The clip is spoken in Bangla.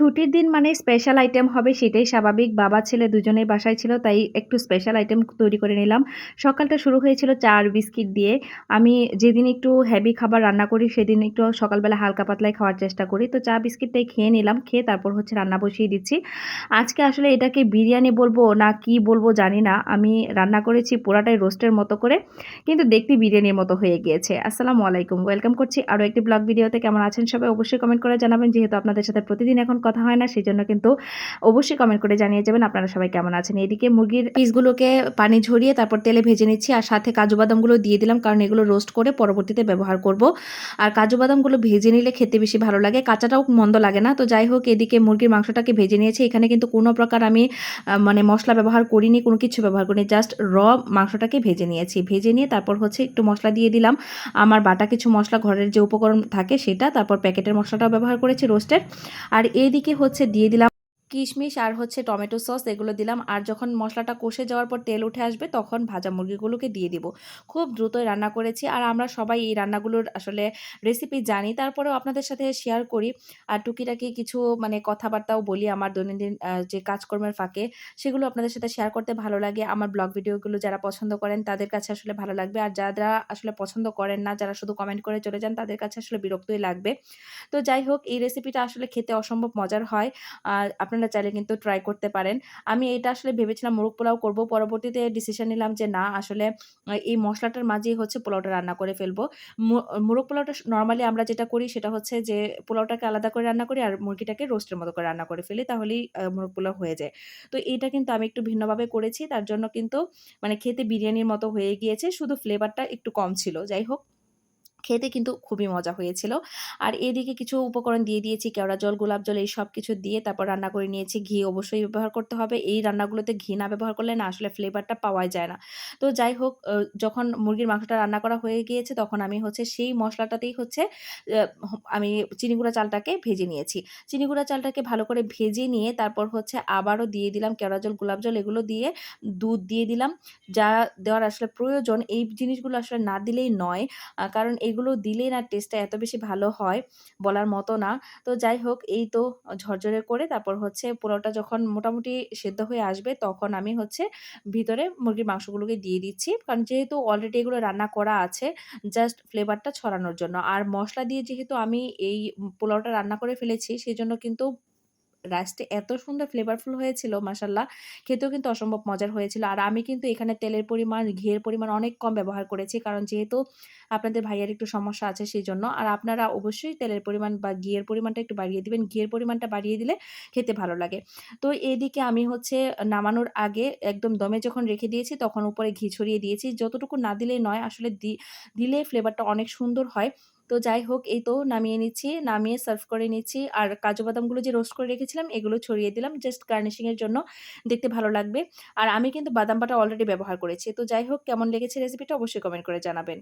ছুটির দিন মানে স্পেশাল আইটেম হবে সেটাই স্বাভাবিক। বাবা ছেলে দুজনেই বাসায় ছিল, তাই একটু স্পেশাল আইটেম তৈরি করে নিলাম। সকালটা শুরু হয়েছিল চা আর বিস্কিট দিয়ে। আমি যেদিন একটু হেভি খাবার রান্না করি, সেদিন একটু সকালবেলা হালকা পাতলায় খাওয়ার চেষ্টা করি। তো চা বিস্কিটটাই খেয়ে নিলাম। খেয়ে তারপর হচ্ছে রান্না বসিয়ে দিচ্ছি। আজকে আসলে এটাকে বিরিয়ানি বলব না কি বলব জানি না। আমি রান্না করেছি পোড়াটাই রোস্টের মতো করে। কিন্তু দেখতে বিরিয়ানির মতো হয়ে গিয়েছে। আসসালামু আলাইকুম। ওয়েলকাম করছি আরও একটি ব্লগ ভিডিওতে। কেমন আছেন সবাই অবশ্যই কমেন্ট করে জানাবেন। যেহেতু আপনাদের সাথে প্রতিদিন এখন কথা হয় না সেই জন্য কিন্তু অবশ্যই কমেন্ট করে জানিয়ে যাবেন আপনারা সবাই কেমন আছেন। এদিকে মুরগির পিসগুলোকে পানি ঝরিয়ে তারপর তেলে ভেজে নিচ্ছি আর সাথে কাজু বাদামগুলো দিয়ে দিলাম কারণ এগুলো রোস্ট করে পরবর্তীতে ব্যবহার করব। আর কাজু বাদামগুলো ভেজে নিলে খেতে বেশি ভালো লাগে, কাঁচাটাও মন্দ লাগে না। তো যাই হোক, এদিকে মুরগির মাংসটাকে ভেজে নিয়েছি। এখানে কিন্তু কোনো প্রকার আমি মানে মশলা ব্যবহার করিনি, কোনো কিছু ব্যবহার করিনি জাস্ট র মাংসটাকে ভেজে নিয়েছি। ভেজে নিয়ে তারপর হচ্ছে একটু মশলা দিয়ে দিলাম। আমার বাটা কিছু মশলা ঘরের যে উপকরণ থাকে সেটা, তারপর প্যাকেটের মশলাটাও ব্যবহার করেছি রোস্টের আর এদিকে হচ্ছে দিয়ে দিলাম কিশমিশ আর হচ্ছে টমেটো সস এগুলো দিলাম। আর যখন মশলাটা কষে যাওয়ার পর তেল উঠে আসবে, তখন ভাজা মুরগিগুলোকে দিয়ে দিব। খুব দ্রুতই রান্না করেছি। আর আমরা সবাই এই রান্নাগুলোর আসলে রেসিপি জানি। তারপরেও আপনাদের সাথে শেয়ার করি। আর টুকিটাকি কিছু মানে কথাবার্তাও বলি আমার দৈনন্দিন যে কাজকর্মের ফাঁকে। সেগুলো আপনাদের সাথে শেয়ার করতে ভালো লাগে। আমার ব্লগ ভিডিওগুলো যারা পছন্দ করেন, তাদের কাছে আসলে ভালো লাগবে। আর যারা আসলে পছন্দ করেন না, যারা শুধু কমেন্ট করে চলে যান, তাদের কাছে আসলে বিরক্তই লাগবে। তো যাই হোক, এই রেসিপিটা আসলে খেতে অসম্ভব মজার হয়। আপনার আপনারা চাইলে কিন্তু ট্রাই করতে পারেন। আমি এটা আসলে ভেবেছিলাম মোরগ পোলাও করব, পরবর্তীতে ডিসিশন নিলাম যে না, আসলে এই মশলাটার মাঝেই হচ্ছে পোলাওটা রান্না করে ফেলব। মোরগ পোলাওটা নর্মালি আমরা যেটা করি সেটা হচ্ছে যে পোলাওটাকে আলাদা করে রান্না করি আর মুরগিটাকে রোস্টের মতো করে রান্না করে ফেলি, তাহলেই মোরগ পোলাও হয়ে যায়। তো এটা কিন্তু আমি একটু ভিন্নভাবে করেছি, তার জন্য কিন্তু মানে খেতে বিরিয়ানির মতো হয়ে গিয়েছে, শুধু ফ্লেভারটা একটু কম ছিল। যাই হোক খেতে কিন্তু খুবই মজা হয়েছিল। আর এদিকে কিছু উপকরণ দিয়ে দিয়েছি, কেওড়া জল, গোলাপ জল, এই সব কিছু দিয়ে তারপর রান্না করে নিয়েছি। ঘি অবশ্যই ব্যবহার করতে হবে। এই রান্নাগুলোতে ঘি না ব্যবহার করলে না আসলে ফ্লেভারটা পাওয়াই যায় না। তো যাই হোক যখন মুরগির মাংসটা রান্না করা হয়ে গিয়েছে তখন আমি হচ্ছে সেই মশলাটাতেই হচ্ছে আমি চিনিগুড়া চালটাকে ভেজে নিয়েছি। চিনিগুড়া চালটাকে ভালো করে ভেজে নিয়ে তারপর হচ্ছে আবারও দিয়ে দিলাম কেওড়া জল, গোলাপ জল, এগুলো দিয়ে দুধ দিয়ে দিলাম। যা দেওয়ার আসলে প্রয়োজন, এই জিনিসগুলো আসলে না দিলেই নয়। কারণ এই এগুলো দিলে না টেস্টটা এত বেশি ভালো হয় বলার মতো না। তো যাই হোক, এই তো ঝরঝরে করে তারপর হচ্ছে পোলাওটা যখন মোটামুটি সেদ্ধ হয়ে আসবে তখন আমি হচ্ছে ভিতরে মুরগির মাংসগুলোকে দিয়ে দিচ্ছি। কারণ যেহেতু অলরেডি এগুলো রান্না করা আছে জাস্ট ফ্লেভারটা ছড়ানোর জন্য। আর মশলা দিয়ে যেহেতু আমি এই পোলাওটা রান্না করে ফেলেছি সেই জন্য কিন্তু রাইসটা এত সুন্দর ফ্লেভারফুল হয়েছিল মাসাল্লাহ খেতেও কিন্তু অসম্ভব মজার হয়েছিল। আর আমি কিন্তু এখানে তেলের পরিমাণ, ঘিয়ের পরিমাণ অনেক কম ব্যবহার করেছি, কারণ যেহেতু আপনাদের ভাইয়ার একটু সমস্যা আছে সেই জন্য আর আপনারা অবশ্যই তেলের পরিমাণ বা ঘিয়ের পরিমাণটা একটু বাড়িয়ে দিবেন। ঘিয়ের পরিমাণটা বাড়িয়ে দিলে খেতে ভালো লাগে। তো এদিকে আমি হচ্ছে নামানোর আগে একদম দমে যখন রেখে দিয়েছি, তখন উপরে ঘি ছড়িয়ে দিয়েছি। যতটুকু না দিলেই নয়, আসলে দিলে ফ্লেভারটা অনেক সুন্দর হয়। তো যাই হোক, এই তো নামিয়ে নিচ্ছি, নামিয়ে সার্ভ করে নিচ্ছি। আর কাজু বাদামগুলো যে রোস্ট করে রেখেছিলাম, এগুলো ছড়িয়ে দিলাম জাস্ট গার্নিশিংয়ের জন্য দেখতে ভালো লাগবে। আর আমি কিন্তু বাদাম বাটা অলরেডি ব্যবহার করেছি। তো যাই হোক, কেমন লেগেছে রেসিপিটা অবশ্যই কমেন্ট করে জানাবেন।